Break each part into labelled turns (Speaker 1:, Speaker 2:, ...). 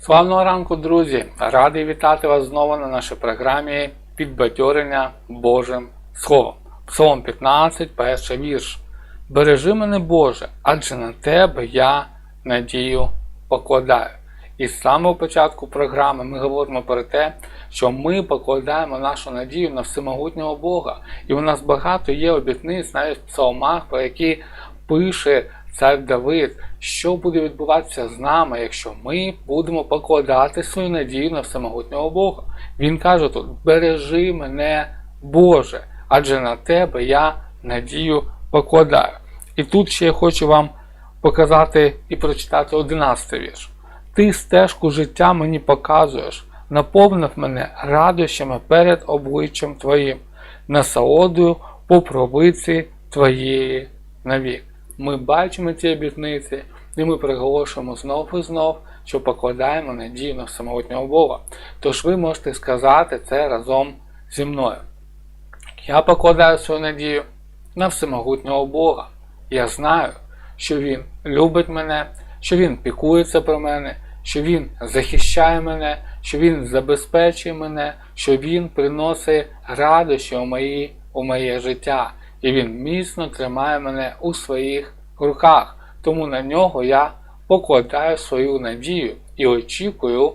Speaker 1: Славного ранку, друзі! Радий вітати вас знову на нашій програмі Підбадьорення Божим Словом. Псалом 15, перший вірш. Бережи мене, Боже, адже на тебе я надію покладаю. І з самого початку програми ми говоримо про те, що ми покладаємо нашу надію на всемогутнього Бога. І у нас багато є обітниць навіть в псалмах, про які пише цар Давид, що буде відбуватися з нами, якщо ми будемо покладати свою надію на всемогутнього Бога. Він каже тут: бережи мене, Боже, адже на тебе я надію покладаю. І тут ще я хочу вам показати і прочитати 11 вірш. Ти стежку життя мені показуєш, наповнив мене радощами перед обличчям Твоїм, насолодою по провиці Твоєї навік. Ми бачимо ці обітниці, і ми приголошуємо знов і знов, що покладаємо надію на самотнього Бога. Тож ви можете сказати це разом зі мною. Я покладаю свою надію на всемогутнього Бога. Я знаю, що Він любить мене, що Він пікується про мене, що Він захищає мене, що Він забезпечує мене, що Він приносить радощі у, моє життя, і Він міцно тримає мене у своїх руках. Тому на нього я покладаю свою надію і очікую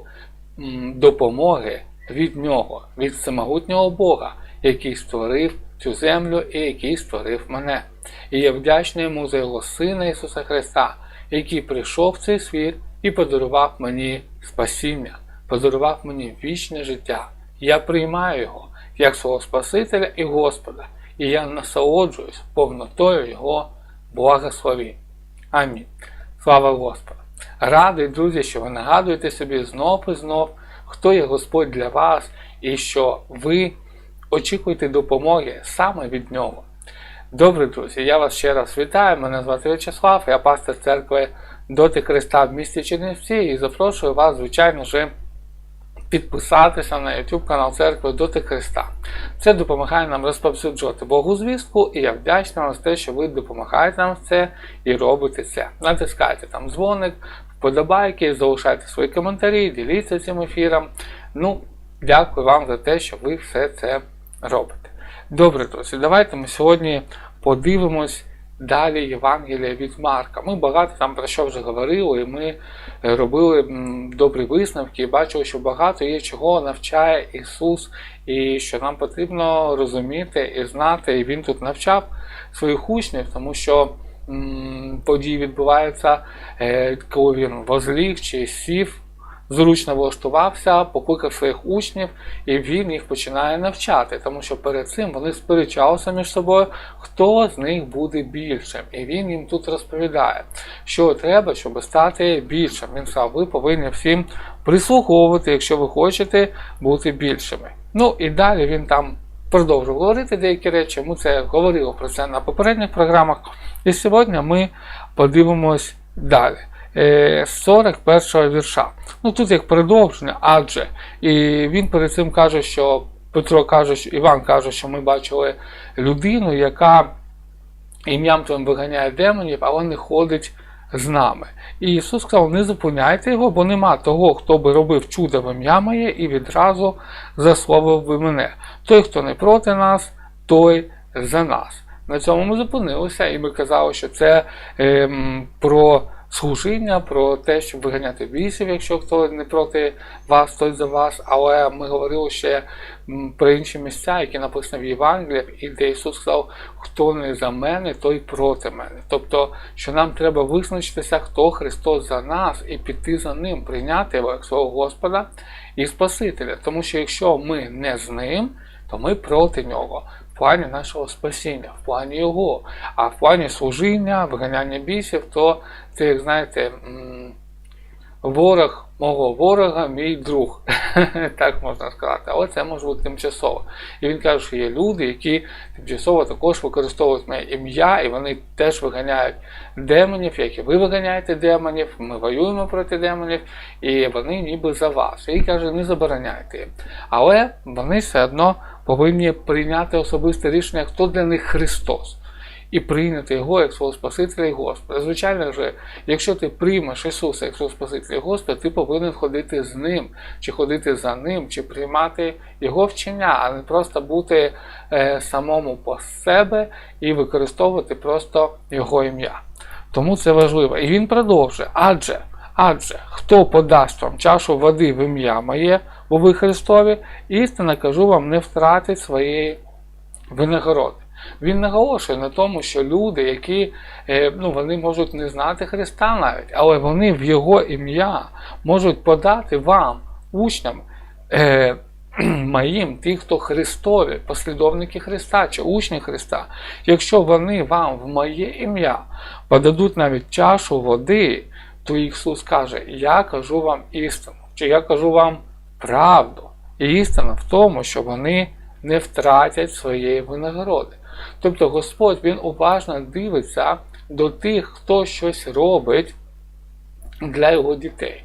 Speaker 1: допомоги від нього, від всемогутнього Бога, який створив цю землю і який створив мене. І я вдячний йому за його Сина Ісуса Христа, який прийшов в цей світ і подарував мені спасіння, подарував мені вічне життя. Я приймаю його як свого Спасителя і Господа, і я насолоджуюсь повнотою Його благословінь. Амінь. Слава Господу! Радий, друзі, що ви нагадуєте собі знов і знов, хто є Господь для вас, і що ви очікуєте допомоги саме від нього. Добре, друзі, я вас ще раз вітаю. Мене звати В'ячеслав, я пастор церкви Доти Христа в місті Чернівці і запрошую вас, звичайно ж, підписатися на YouTube канал церкви Доти Христа. Це допомагає нам розповсюджувати Богу звістку, і я вдячний вам за те, що ви допомагаєте нам в це і робите це. Натискайте там дзвоник, вподобайки, залишайте свої коментарі, діліться цим ефіром. Ну, дякую вам за те, що ви все це робите. Добре, друзі, давайте ми сьогодні подивимось далі Євангелія від Марка. Ми багато там про що вже говорили, і ми робили добрі висновки і бачили, що багато є чого навчає Ісус, і що нам потрібно розуміти і знати. І Він тут навчав своїх учнів, тому що події відбуваються, е, коли він возліг чи сів зручно влаштувався, покликав своїх учнів, і він їх починає навчати, тому що перед цим вони сперечалися між собою, хто з них буде більшим. І він їм тут розповідає, що треба, щоб стати більшим. Він сказав, ви повинні всім прислуховувати, якщо ви хочете бути більшими. Ну і далі він там. Продовжив говорити деякі речі, ми це говорили про це на попередніх програмах. І сьогодні ми подивимось далі. Е, з 41 вірша. Ну тут як продовження, адже. І він перед цим каже, що Петро каже, що Іван каже, що ми бачили людину, яка ім'ям твоїм виганяє демонів, але не ходить з нами. І Ісус сказав: не зупиняйте його, бо нема того, хто би робив чудо в ім'я моє, і відразу засловив би мене. Той, хто не проти нас, той за нас. На цьому ми зупинилися, і ми казали, що це ем, про служіння, про те, щоб виганяти бісів, якщо хто не проти вас, той за вас. Але ми говорили ще про інші місця, які написані в Євангеліях, і де Ісус сказав, хто не за мене, той проти мене. Тобто, що нам треба визначитися, хто Христос за нас, і піти за Ним, прийняти його як свого Господа і Спасителя. Тому що якщо ми не з ним, то ми проти нього. В плані нашого спасіння, в плані Його, а в плані служіння, виганяння бісів, то це, як знаєте, ворог мого ворога, мій друг. так можна сказати. Але це може бути тимчасово. І він каже, що є люди, які тимчасово також використовують моє ім'я, і вони теж виганяють демонів, як і ви виганяєте демонів, ми воюємо проти демонів, і вони ніби за вас. І каже, не забороняйте їм. Але вони все одно повинні прийняти особисте рішення, хто для них Христос. і прийняти його як свого Спасителя і Господа. Звичайно ж, якщо ти приймеш Ісуса як свого Спасителя і Господа, ти повинен ходити з Ним, чи ходити за Ним, чи приймати Його вчення, а не просто бути е, самому по себе і використовувати просто Його ім'я. Тому це важливо. І він продовжує. Адже, адже хто подасть вам чашу води в ім'я моє, бо ви Христові, істинно кажу вам, не втратить своєї винагороди. Він наголошує на тому, що люди, які е, ну, вони можуть не знати Христа навіть, але вони в Його ім'я можуть подати вам, учням е, моїм, ті, хто Христові, послідовники Христа чи учні Христа, якщо вони вам в моє ім'я подадуть навіть чашу води, то Ісус каже, я кажу вам істину, чи я кажу вам правду. І істина в тому, що вони не втратять своєї винагороди. Тобто Господь Він уважно дивиться до тих, хто щось робить для його дітей,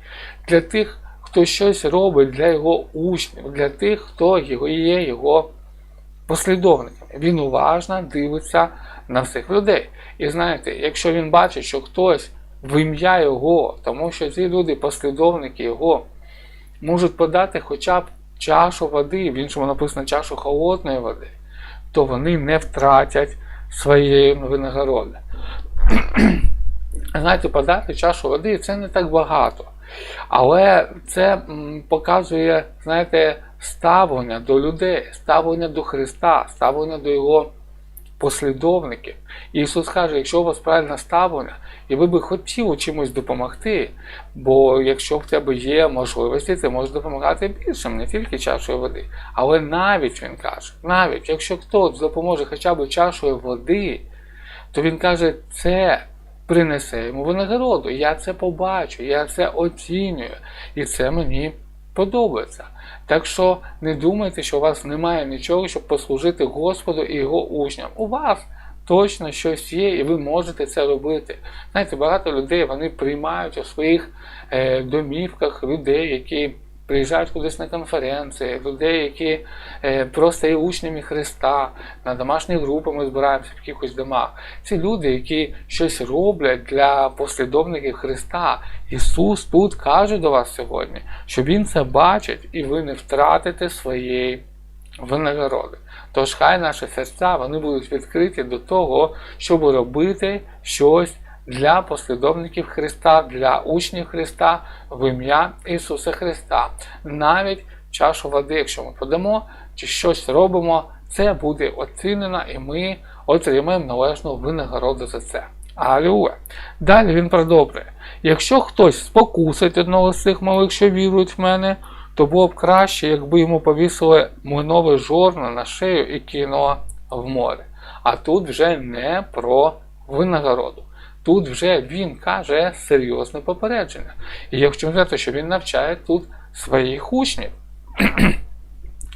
Speaker 1: для тих, хто щось робить для його учнів, для тих, хто є його послідовниками. Він уважно дивиться на всіх людей. І знаєте, якщо він бачить, що хтось в ім'я Його, тому що ці люди, послідовники Його, можуть подати хоча б чашу води, в іншому написано чашу холодної води, то вони не втратять своєї винагороди. Знаєте, подати чашу води це не так багато. Але це показує, знаєте, ставлення до людей, ставлення до Христа, ставлення до Його послідовників. І Ісус каже, якщо у вас правильне ставлення, і ви би хотіли чимось допомогти, бо якщо в тебе є можливості, ти можеш допомагати більшим, не тільки чашою води. Але навіть він каже, навіть якщо хтось допоможе хоча б чашою води, то він каже, це принесе йому винагороду. Я це побачу, я це оцінюю, і це мені подобається. Так що не думайте, що у вас немає нічого, щоб послужити Господу і його учням. У вас точно щось є, і ви можете це робити. Знаєте, багато людей вони приймають у своїх е, домівках людей, які приїжджають кудись на конференції, людей, які е, просто є учнями Христа, на домашні групи ми збираємося в якихось домах. Ці люди, які щось роблять для послідовників Христа. Ісус тут каже до вас сьогодні, що Він це бачить, і ви не втратите своєї винагороди. Тож хай наші серця вони будуть відкриті до того, щоб робити щось для послідовників Христа, для учнів Христа в ім'я Ісуса Христа. Навіть чашу води, якщо ми подамо чи щось робимо, це буде оцінено і ми отримаємо належну винагороду за це. Алілуя. Далі він продовжує. Якщо хтось спокусить одного з цих малих, що вірують в мене, то було б краще, якби йому повісили млинове жорно на шею і кинуло в море. А тут вже не про винагороду. Тут вже він каже серйозне попередження. І якщо взяти, що він навчає тут своїх учнів,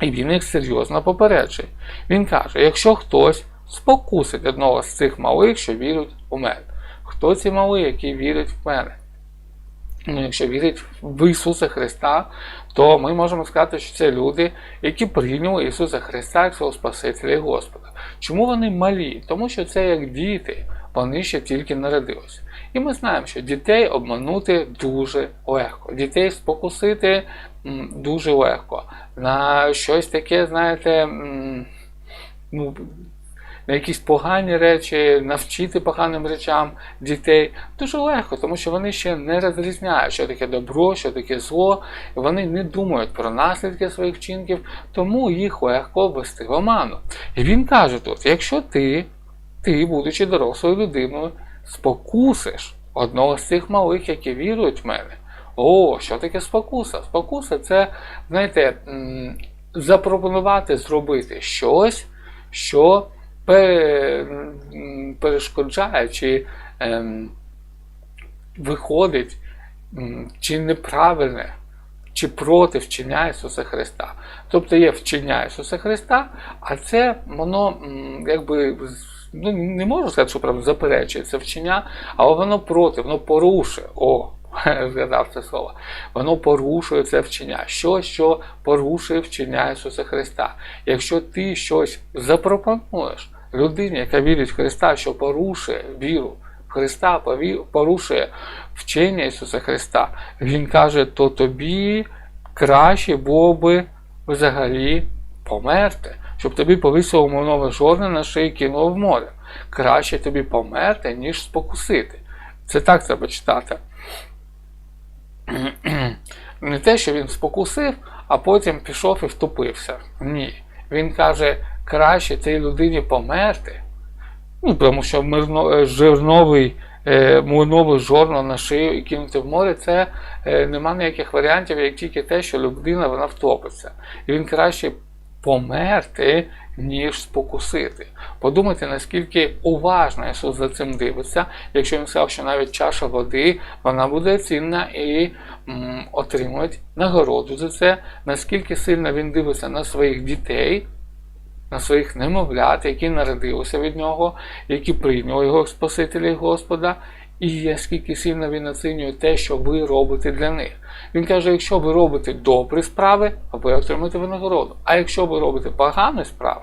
Speaker 1: і він їх серйозно попереджує. Він каже: якщо хтось спокусить одного з цих малих, що вірять у мене, хто ці мали, які вірять в мене? Ну, Якщо вірять в Ісуса Христа, то ми можемо сказати, що це люди, які прийняли Ісуса Христа як свого Спасителя і Господа. Чому вони малі? Тому що це як діти вони ще тільки народилися. І ми знаємо, що дітей обманути дуже легко. Дітей спокусити дуже легко. На щось таке, знаєте, ну, на якісь погані речі, навчити поганим речам дітей дуже легко, тому що вони ще не розрізняють, що таке добро, що таке зло, вони не думають про наслідки своїх вчинків, тому їх легко ввести в оману. І він каже тут: якщо ти ти, будучи дорослою людиною, спокусиш одного з цих малих, які вірують в мене. О, що таке спокуса? Спокуса це, знаєте, запропонувати зробити щось, що перешкоджає, чи ем, виходить, чи неправильне, чи проти вчення Ісуса Христа. Тобто є вчення Ісуса Христа, а це воно якби ну не можу сказати, що прям заперечує це вчення, але воно проти, воно порушує. О, згадав це слово. Воно порушує це вчення. Що, що порушує вчення Ісуса Христа. Якщо ти щось запропонуєш, людині, яка вірить в Христа, що порушує віру Христа, порушує вчення Ісуса Христа, Він каже, то тобі краще було би взагалі померти, щоб тобі повисило нове жорне на шиї кинуло в море. Краще тобі померти, ніж спокусити. Це так треба читати. Не те, що він спокусив, а потім пішов і втопився. Ні. Він каже, краще цій людині померти, ну, тому що мирно, е, жирновий, е, млинове жорно на шию і кинути в море, це е, нема ніяких варіантів, як тільки те, що людина вона втопиться. І він краще померти, ніж спокусити. Подумайте, наскільки уважно Ісус за цим дивиться, якщо він сказав, що навіть чаша води вона буде цінна і м, отримують нагороду за це, наскільки сильно він дивиться на своїх дітей, на своїх немовлят, які народилися від нього, які прийняли його як Спасителя і Господа, і наскільки сильно він оцінює те, що ви робите для них. Він каже, якщо ви робите добрі справи, ви отримаєте винагороду. А якщо ви робите погані справи,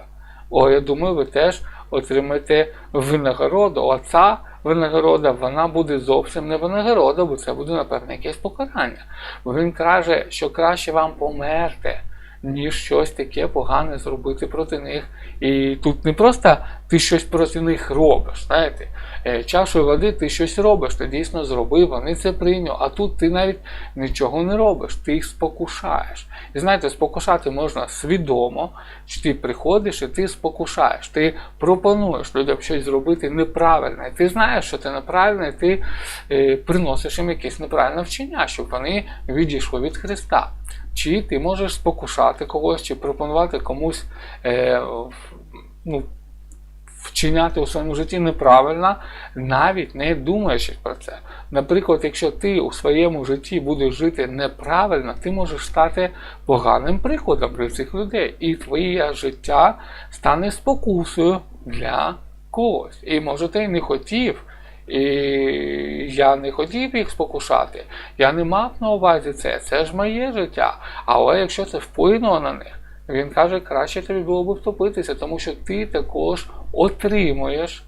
Speaker 1: о, я думаю, ви теж отримаєте винагороду. Оця винагорода, вона буде зовсім не винагорода, бо це буде, напевно, якесь покарання. Бо він каже, що краще вам померти, ніж щось таке погане зробити проти них. І тут не просто ти щось проти них робиш, знаєте, Е, чашою води ти щось робиш, ти дійсно зробив, вони це прийняв, а тут ти навіть нічого не робиш, ти їх спокушаєш. І знаєте, спокушати можна свідомо, що ти приходиш і ти спокушаєш, ти пропонуєш людям щось зробити неправильне. Ти знаєш, що це неправильне, і ти е, приносиш їм якесь неправильне вчення, щоб вони відійшли від Христа. Чи ти можеш спокушати когось, чи пропонувати комусь е, ну, вчиняти у своєму житті неправильно, навіть не думаючи про це. Наприклад, якщо ти у своєму житті будеш жити неправильно, ти можеш стати поганим прикладом для цих людей, і твоє життя стане спокусою для когось. І може ти не хотів. І я не хотів їх спокушати, я не мав на увазі це, це ж моє життя. Але якщо це вплинуло на них, він каже, краще тобі було б втопитися, тому що ти також отримуєш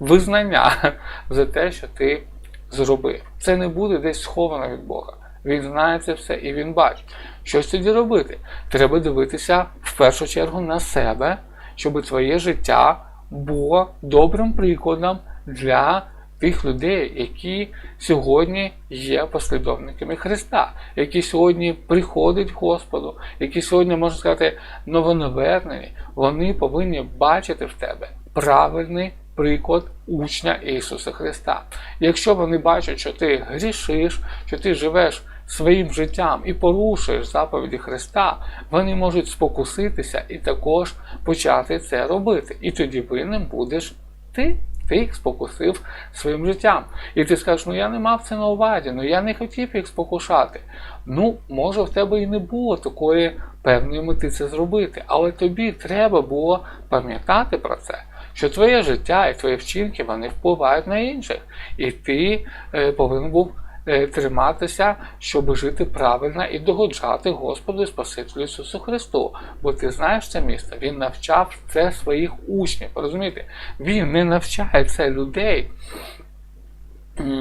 Speaker 1: визнання за те, що ти зробив. Це не буде десь сховано від Бога. Він знає це все і він бачить. Що ж тоді робити? Треба дивитися в першу чергу на себе, щоб твоє життя було добрим прикладом для тих людей, які сьогодні є послідовниками Христа, які сьогодні приходять Господу, які сьогодні, можна сказати, новонавернені, вони повинні бачити в тебе правильний приклад учня Ісуса Христа. Якщо вони бачать, що ти грішиш, що ти живеш своїм життям і порушуєш заповіді Христа, вони можуть спокуситися і також почати це робити. І тоді винним будеш ти. Ти їх спокусив своїм життям. І ти скажеш, ну я не мав це на увазі, ну я не хотів їх спокушати. Ну, може, в тебе і не було такої певної мети це зробити, але тобі треба було пам'ятати про це, що твоє життя і твої вчинки вони впливають на інших. І ти е, повинен був триматися, щоб жити правильно і догоджати Господу і Спасителю Ісусу Христу. Бо ти знаєш це місце, Він навчав це своїх учнів. Розумієте? Він не навчає це людей.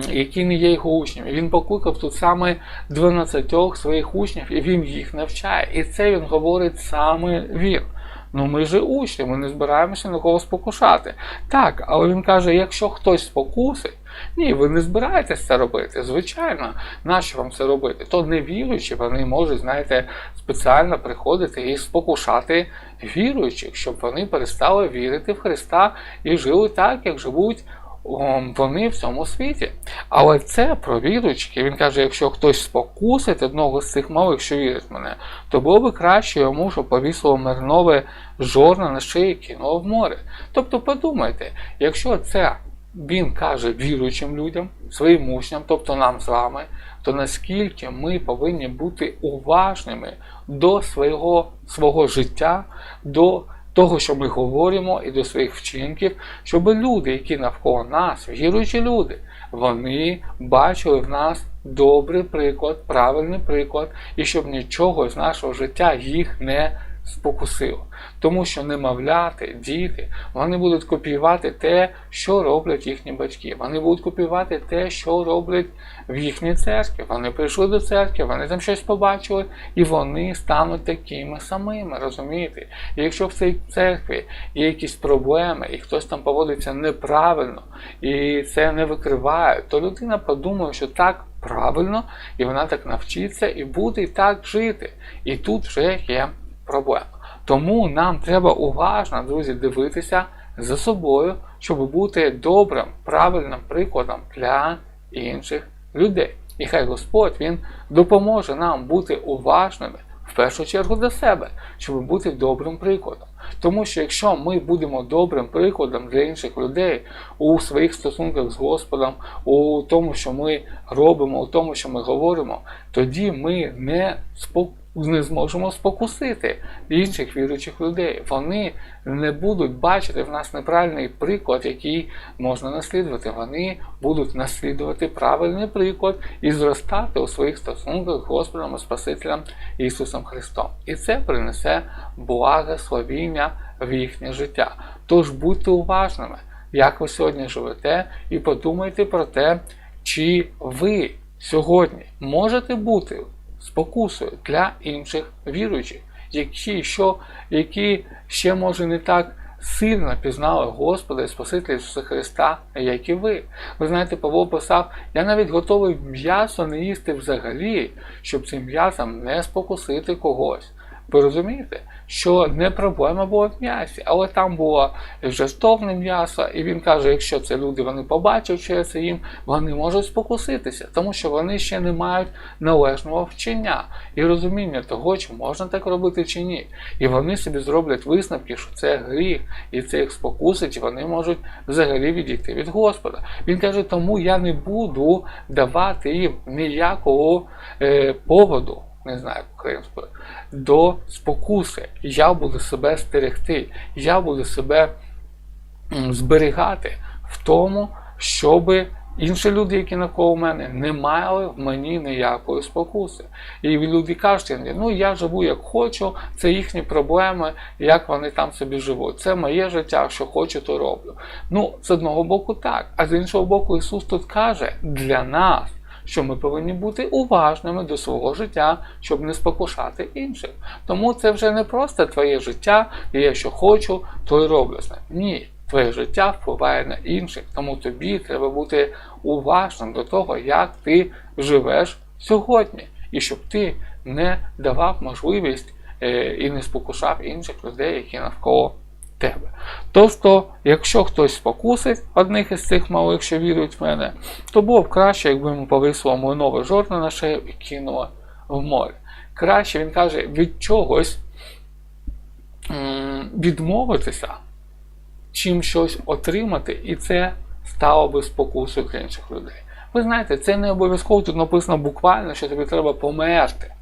Speaker 1: Які не є його учнями. Він покликав тут саме 12 своїх учнів, і він їх навчає. І це він говорить саме він. Ну ми ж учні, ми не збираємося нікого спокушати. Так, але він каже, якщо хтось спокусить, ні, ви не збираєтесь це робити. Звичайно, нащо вам це робити? То невіруючі, вони можуть, знаєте, спеціально приходити і спокушати віруючих, щоб вони перестали вірити в Христа і жили так, як живуть вони в цьому світі. Але це про віруючих. І Він каже, якщо хтось спокусить одного з цих малих, що вірить в мене, то було би краще йому, щоб повісило мирнове жорна на шиї кинуло в море. Тобто подумайте, якщо це він каже віруючим людям, своїм учням, тобто нам з вами, то наскільки ми повинні бути уважними до свого, свого життя, до того, що ми говоримо, і до своїх вчинків, щоб люди, які навколо нас, віруючі люди, вони бачили в нас добрий приклад, правильний приклад, і щоб нічого з нашого життя їх не спокусило. Тому що немовляти, діти, вони будуть копіювати те, що роблять їхні батьки. Вони будуть копіювати те, що роблять в їхній церкві. Вони прийшли до церкви, вони там щось побачили, і вони стануть такими самими, розумієте? І якщо в цій церкві є якісь проблеми, і хтось там поводиться неправильно, і це не викриває, то людина подумає, що так правильно, і вона так навчиться, і буде так жити. І тут вже є проблема. Тому нам треба уважно, друзі, дивитися за собою, щоб бути добрим, правильним прикладом для інших людей. І хай Господь Він допоможе нам бути уважними в першу чергу для себе, щоб бути добрим прикладом. Тому що якщо ми будемо добрим прикладом для інших людей у своїх стосунках з Господом, у тому, що ми робимо, у тому, що ми говоримо, тоді ми не спокійно не зможемо спокусити інших віруючих людей. Вони не будуть бачити в нас неправильний приклад, який можна наслідувати. Вони будуть наслідувати правильний приклад і зростати у своїх стосунках з Господом і Спасителем Ісусом Христом. І це принесе благословіння в їхнє життя. Тож будьте уважними, як ви сьогодні живете, і подумайте про те, чи ви сьогодні можете бути спокусою для інших віруючих, які що, які ще може не так сильно пізнали Господа і Спасителя Ісуса Христа, як і ви. Ви знаєте, Павло писав, я навіть готовий м'ясо не їсти взагалі, щоб цим м'ясом не спокусити когось. Ви розумієте, що не проблема була в м'ясі, але там було жестовне м'ясо, і він каже, якщо це люди вони побачать, що це їм, вони можуть спокуситися, тому що вони ще не мають належного вчення і розуміння того, чи можна так робити чи ні. І вони собі зроблять висновки, що це гріх, і це їх спокусить, вони можуть взагалі відійти від Господа. Він каже, тому я не буду давати їм ніякого е, поводу не знаю українською, до спокуси. Я буду себе стерегти, я буду себе зберігати в тому, щоби. Інші люди, які навколо мене, не мали в мені ніякої спокуси. І люди кажуть, ну я живу як хочу, це їхні проблеми, як вони там собі живуть. Це моє життя, що хочу, то роблю. Ну, з одного боку, так. А з іншого боку, Ісус тут каже, для нас що ми повинні бути уважними до свого життя, щоб не спокушати інших. Тому це вже не просто твоє життя, і я що хочу, то й роблю. Ні. Твоє життя впливає на інших, тому тобі треба бути уважним до того, як ти живеш сьогодні, і щоб ти не давав можливість е, і не спокушав інших людей, які навколо тебе. Тобто, якщо хтось спокусить одних із цих малих, що вірують в мене, то було б краще, якби йому повисло нове жорна на шею і кинуло в море. Краще, він каже, від чогось відмовитися, чим щось отримати, і це стало би спокусою для інших людей. Ви знаєте, це не обов'язково тут написано буквально, що тобі треба померти,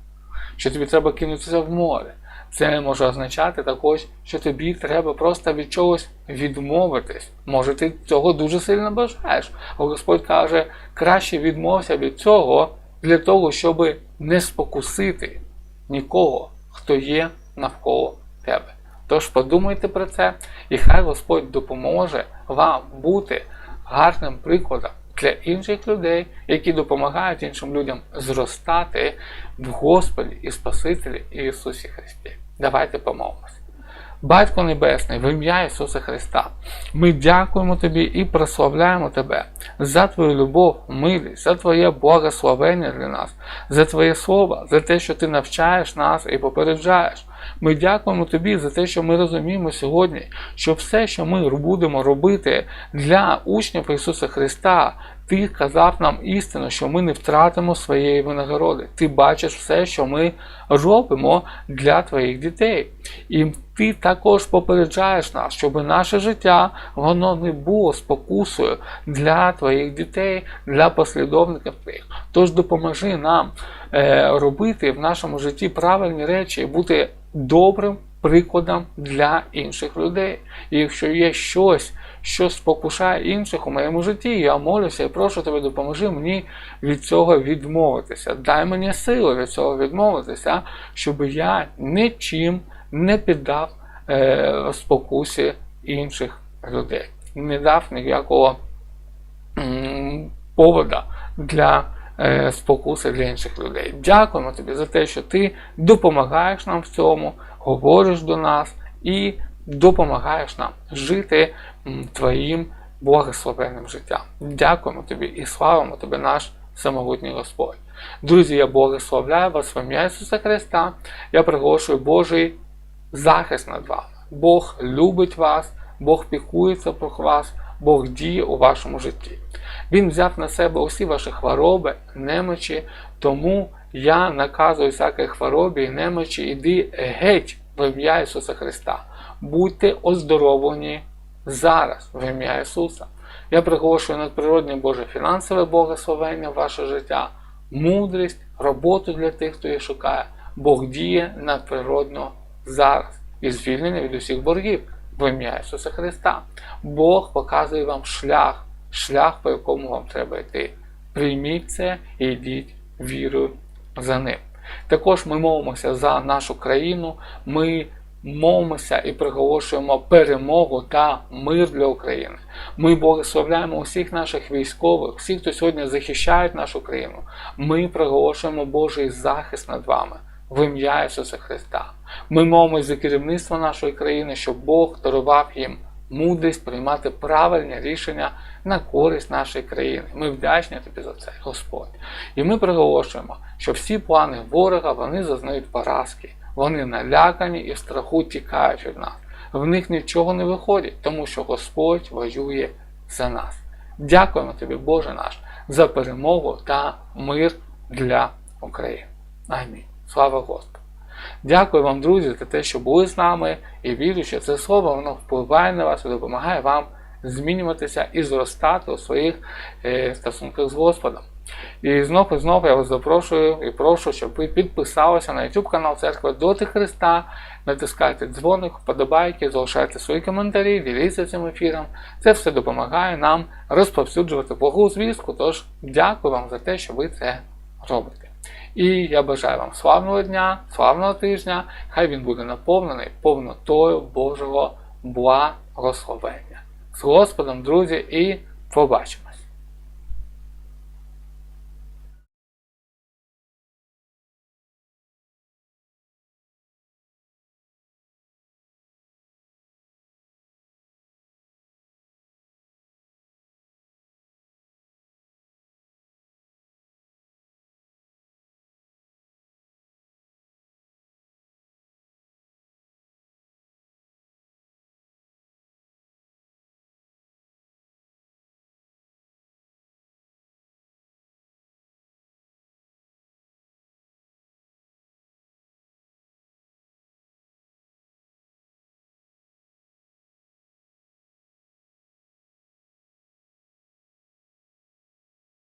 Speaker 1: що тобі треба кинутися в море. Це може означати також, що тобі треба просто від чогось відмовитись. Може, ти цього дуже сильно бажаєш. А Господь каже, краще відмовся від цього для того, щоб не спокусити нікого, хто є навколо тебе. Тож подумайте про це, і хай Господь допоможе вам бути гарним прикладом для інших людей, які допомагають іншим людям зростати в Господі і Спасителі Ісусі Христі. Давайте помолимось. Батько Небесний, в ім'я Ісуса Христа, ми дякуємо Тобі і прославляємо Тебе за Твою любов, милість, за Твоє благословення для нас, за Твоє Слово, за те, що Ти навчаєш нас і попереджаєш. Ми дякуємо Тобі за те, що ми розуміємо сьогодні, що все, що ми будемо робити для учнів Ісуса Христа, ти казав нам істину, що ми не втратимо своєї винагороди. Ти бачиш все, що ми робимо для твоїх дітей. І ти також попереджаєш нас, щоб наше життя воно не було спокусою для твоїх дітей, для послідовників твоїх. Тож допоможи нам е, робити в нашому житті правильні речі і бути добрим прикладом для інших людей. І якщо є щось, що спокушає інших у моєму житті, я молюся і прошу тебе, допоможи мені від цього відмовитися. Дай мені сили від цього відмовитися, щоб я нічим не піддав е, спокусі інших людей, не дав ніякого повода для е, спокуси для інших людей. Дякуємо тобі за те, що ти допомагаєш нам в цьому, говориш до нас і допомагаєш нам жити твоїм благословенним життям. Дякуємо тобі і славимо тобі, наш самогутній Господь. Друзі, я благословляю вас в ім'я Ісуса Христа. Я приголошую Божий захист над вами. Бог любить вас, Бог піклується про вас, Бог діє у вашому житті. Він взяв на себе усі ваші хвороби, немочі, тому я наказую всякій хворобі і немочі, іди геть в ім'я Ісуса Христа. Будьте оздоровлені зараз в ім'я Ісуса. Я приголошую надприродне Боже фінансове благословення в ваше життя, мудрість, роботу для тих, хто її шукає. Бог діє надприродно зараз і звільнення від усіх боргів в ім'я Ісуса Христа. Бог показує вам шлях, шлях, по якому вам треба йти. Прийміть це і йдіть вірою за ним. Також ми молимося за нашу країну. Ми молимося і приголошуємо перемогу та мир для України. Ми благословляємо усіх наших військових, всіх, хто сьогодні захищає нашу країну. Ми приголошуємо Божий захист над вами в ім'я Ісуса Христа. Ми молимося за керівництво нашої країни, щоб Бог дарував їм мудрість приймати правильні рішення на користь нашої країни. Ми вдячні тобі за це, Господь. І ми приголошуємо, що всі плани ворога вони зазнають поразки. Вони налякані і в страху тікають від нас. В них нічого не виходить, тому що Господь воює за нас. Дякуємо тобі, Боже наш, за перемогу та мир для України. Амінь. Слава Господу! Дякую вам, друзі, за те, що були з нами, і вірю, що це слово воно впливає на вас і допомагає вам змінюватися і зростати у своїх е, стосунках з Господом. І знов і знов я вас запрошую і прошу, щоб ви підписалися на YouTube канал Церкви Доти Христа, натискайте дзвоник, вподобайки, залишайте свої коментарі, діліться цим ефіром. Це все допомагає нам розповсюджувати благу звістку. Тож дякую вам за те, що ви це робите. І я бажаю вам славного дня, славного тижня. Хай він буде наповнений повнотою Божого благословення. З Господом, друзі, і побачимо!